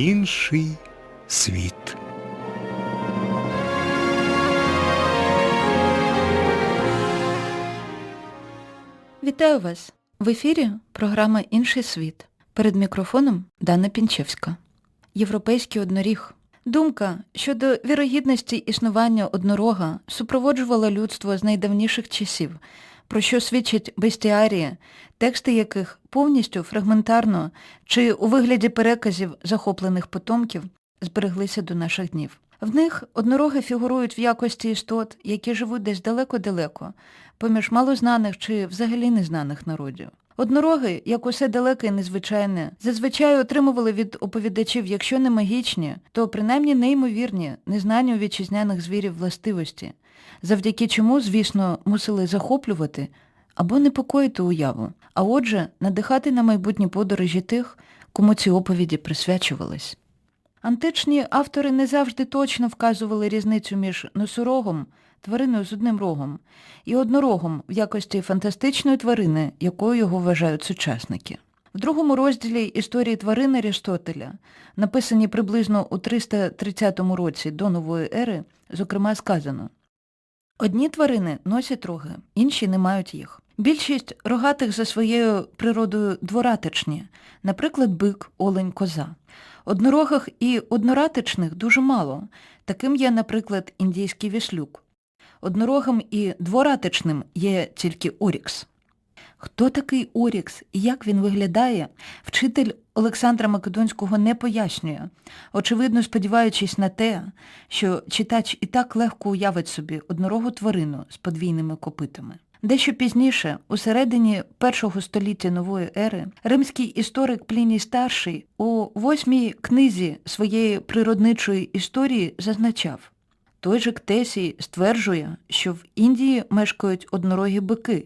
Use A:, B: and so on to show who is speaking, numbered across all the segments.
A: інший світ.
B: Вітаю вас! В ефірі програма Інший світ. Перед мікрофоном Дана Пінчевська. Європейський одноріг. Думка щодо вірогідності існування однорога супроводжувала людство з найдавніших часів, про що свідчать бестіарії, тексти яких повністю фрагментарно чи у вигляді переказів захоплених потомків збереглися до наших днів. В них однороги фігурують в якості істот, які живуть десь далеко-далеко, поміж малознаних чи взагалі незнаних народів. Однороги, як усе далеке і незвичайне, зазвичай отримували від оповідачів, якщо не магічні, то принаймні неймовірні, незнані у вітчизняних звірів властивості, завдяки чому, звісно, мусили захоплювати або непокоїти уяву, а отже, надихати на майбутні подорожі тих, кому ці оповіді присвячувались. Античні автори не завжди точно вказували різницю між носорогом, твариною з одним рогом, і однорогом в якості фантастичної тварини, якою його вважають сучасники. В другому розділі історії тварин Арістотеля, написані приблизно у 330 році до нової ери, зокрема сказано Одні тварини носять роги, інші не мають їх. Більшість рогатих за своєю природою дворатичні, наприклад, бик, олень, коза. Однорогих і одноратичних дуже мало. Таким є, наприклад, індійський віслюк. Однорогим і дворатичним є тільки Орікс. Хто такий Орікс і як він виглядає, вчитель Олександра Македонського не пояснює, очевидно сподіваючись на те, що читач і так легко уявить собі однорогу тварину з подвійними копитами. Дещо пізніше, у середині першого століття нової ери, римський історик Пліній Старший у восьмій книзі своєї природничої історії зазначав, той же Ктесій стверджує, що в Індії мешкають однорогі бики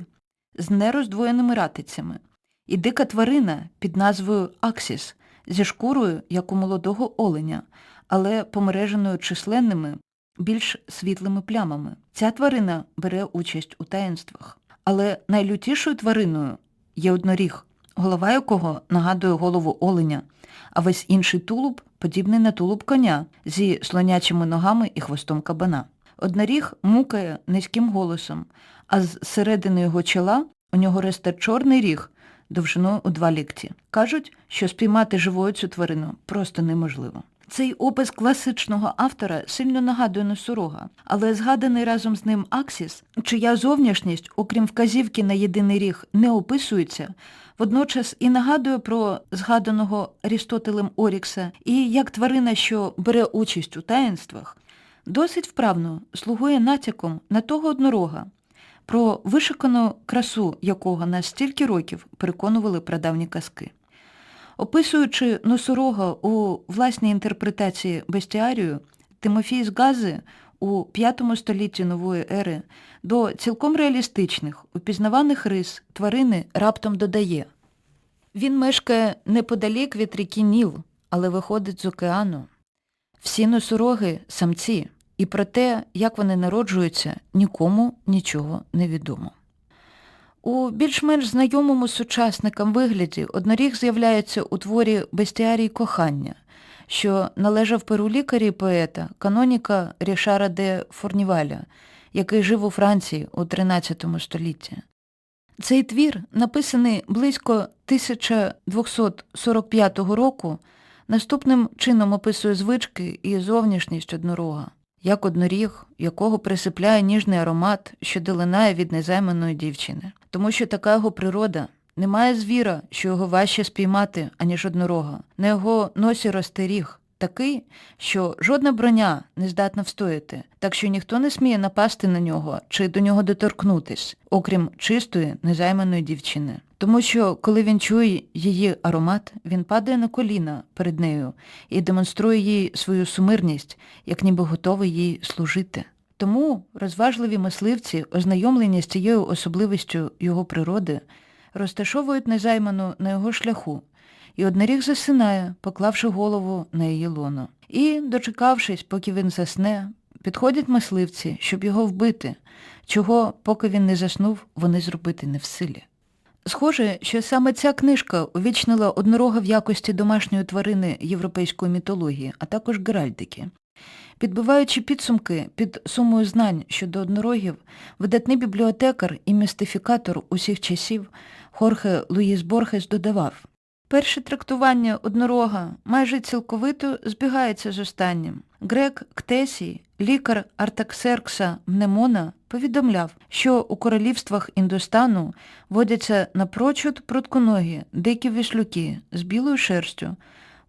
B: з нероздвоєними ратицями, і дика тварина під назвою Аксіс зі шкурою, як у молодого оленя, але помереженою численними, більш світлими плямами. Ця тварина бере участь у таїнствах. Але найлютішою твариною є одноріг, голова якого нагадує голову оленя, а весь інший тулуб подібний на тулуб коня зі слонячими ногами і хвостом кабана. Одноріг мукає низьким голосом, а з середини його чола у нього росте чорний ріг довжиною у два лікті. Кажуть, що спіймати живою цю тварину просто неможливо. Цей опис класичного автора сильно нагадує носорога, але згаданий разом з ним Аксіс, чия зовнішність, окрім вказівки на єдиний ріг, не описується, водночас і нагадує про згаданого Арістотелем Орікса і як тварина, що бере участь у таїнствах, досить вправно слугує натяком на того однорога, про вишикану красу якого на стільки років переконували прадавні казки. Описуючи носорога у власній інтерпретації бестіарію, Тимофій з Гази у V столітті нової ери до цілком реалістичних, упізнаваних рис тварини раптом додає. Він мешкає неподалік від ріки Ніл, але виходить з океану. Всі носороги самці, і про те, як вони народжуються, нікому нічого не відомо. У більш-менш знайомому сучасникам вигляді одноріг з'являється у творі Бестіарій кохання, що належав перу лікарі поета, каноніка Рішара де Форніваля, який жив у Франції у XIII столітті. Цей твір, написаний близько 1245 року, наступним чином описує звички і зовнішність однорога як одноріг, якого присипляє ніжний аромат, що долинає від незайманої дівчини. Тому що така його природа. Немає звіра, що його важче спіймати, аніж однорога. На його носі росте ріг, такий, що жодна броня не здатна встояти, так що ніхто не сміє напасти на нього чи до нього доторкнутись, окрім чистої, незайманої дівчини. Тому що, коли він чує її аромат, він падає на коліна перед нею і демонструє їй свою сумирність, як ніби готовий їй служити. Тому розважливі мисливці, ознайомлені з цією особливістю його природи, розташовують незайману на його шляху, і одноріг засинає, поклавши голову на її лоно. І, дочекавшись, поки він засне, підходять мисливці, щоб його вбити, чого, поки він не заснув, вони зробити не в силі. Схоже, що саме ця книжка увічнила однорога в якості домашньої тварини європейської мітології, а також геральдики. Підбиваючи підсумки під сумою знань щодо однорогів, видатний бібліотекар і містифікатор усіх часів Хорхе Луїс Борхес додавав Перше трактування однорога майже цілковито збігається з останнім. Грек Ктесій, лікар Артаксеркса Мнемона, повідомляв, що у королівствах Індостану водяться напрочуд прутконогі, дикі вішлюки з білою шерстю,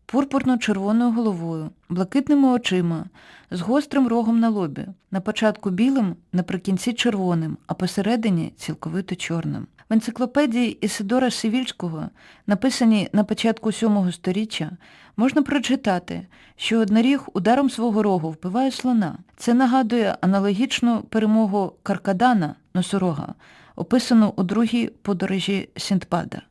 B: пурпурно-червоною головою, блакитними очима, з гострим рогом на лобі, на початку білим, наприкінці червоним, а посередині цілковито чорним. В енциклопедії Ісидора Сивільського, написаній на початку сьомого сторіччя, можна прочитати, що одноріг ударом свого рогу вбиває слона. Це нагадує аналогічну перемогу Каркадана, носорога, описану у другій подорожі Сінтпада.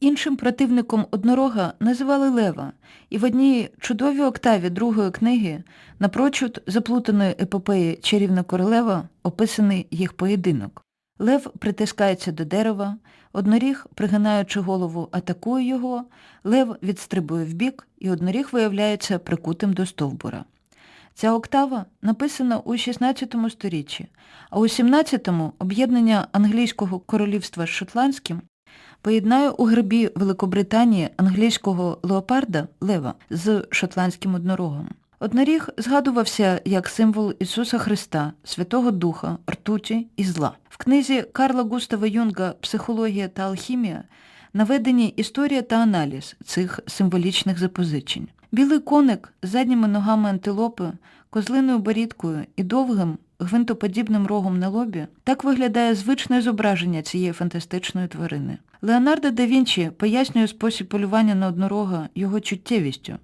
B: Іншим противником однорога називали Лева, і в одній чудовій октаві другої книги, напрочуд заплутаної епопеї Чарівна королева, описаний їх поєдинок. Лев притискається до дерева, одноріг, пригинаючи голову, атакує його, лев відстрибує вбік, і одноріг виявляється прикутим до стовбура. Ця октава написана у 16 сторіччі, а у 17-му об'єднання англійського королівства з шотландським поєднає у гербі Великобританії англійського леопарда лева з шотландським однорогом. Одноріг згадувався як символ Ісуса Христа, Святого Духа, ртуті і зла. В книзі Карла Густава Юнга Психологія та алхімія наведені історія та аналіз цих символічних запозичень. Білий коник з задніми ногами антилопи, козлиною борідкою і довгим гвинтоподібним рогом на лобі так виглядає звичне зображення цієї фантастичної тварини. Леонардо да Вінчі пояснює спосіб полювання на однорога його чуттєвістю.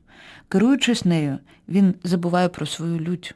B: Керуючись нею, він забуває про свою лють.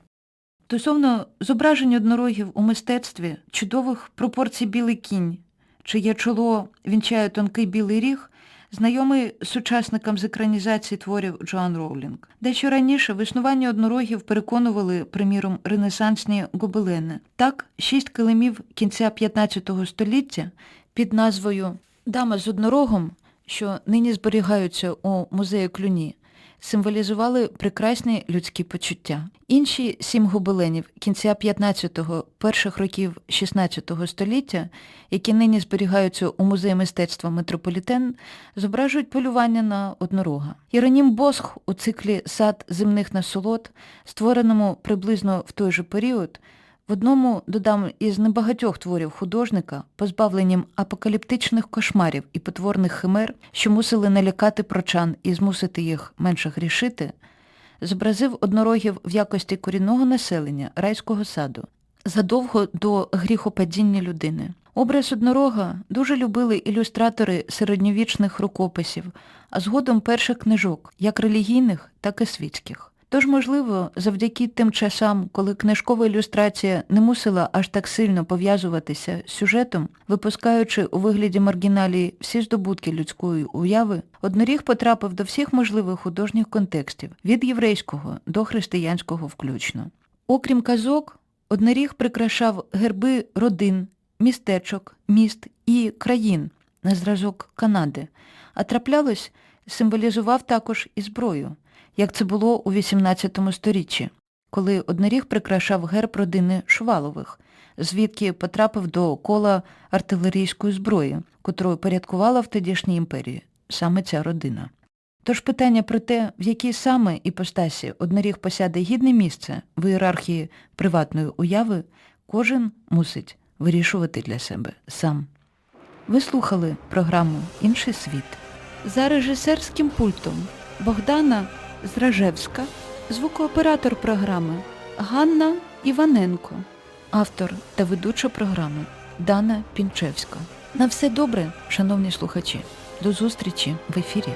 B: Стосовно зображень однорогів у мистецтві, чудових пропорцій білий кінь, чиє чоло вінчає тонкий білий ріг, знайомий сучасникам з екранізації творів Джоан Роулінг. Дещо раніше в існуванні однорогів переконували, приміром, ренесансні гобелени. Так, шість килимів кінця 15 століття під назвою Дама з однорогом, що нині зберігаються у музеї Клюні, символізували прекрасні людські почуття. Інші сім гобеленів кінця 15-го, перших років 16 століття, які нині зберігаються у музеї мистецтва Метрополітен, зображують полювання на однорога. Єронім Босх у циклі Сад земних насолод, створеному приблизно в той же період, в одному, додам, із небагатьох творів художника, позбавленням апокаліптичних кошмарів і потворних химер, що мусили налякати прочан і змусити їх менше грішити, зобразив однорогів в якості корінного населення райського саду, задовго до гріхопадіння людини. Образ однорога дуже любили ілюстратори середньовічних рукописів, а згодом перших книжок, як релігійних, так і світських. Тож, можливо, завдяки тим часам, коли книжкова ілюстрація не мусила аж так сильно пов'язуватися з сюжетом, випускаючи у вигляді маргіналії всі здобутки людської уяви, одноріг потрапив до всіх можливих художніх контекстів, від єврейського до християнського включно. Окрім казок, одноріг прикрашав герби родин, містечок, міст і країн на зразок Канади, а траплялось, символізував також і зброю як це було у XVIII сторіччі, коли одноріг прикрашав герб родини Шувалових, звідки потрапив до кола артилерійської зброї, котрою порядкувала в тодішній імперії саме ця родина. Тож питання про те, в якій саме іпостасі одноріг посяде гідне місце в ієрархії приватної уяви, кожен мусить вирішувати для себе сам. Ви слухали програму Інший світ. За режисерським пультом Богдана Зражевська, звукооператор програми Ганна Іваненко, автор та ведуча програми Дана Пінчевська. На все добре, шановні слухачі. До зустрічі в ефірі.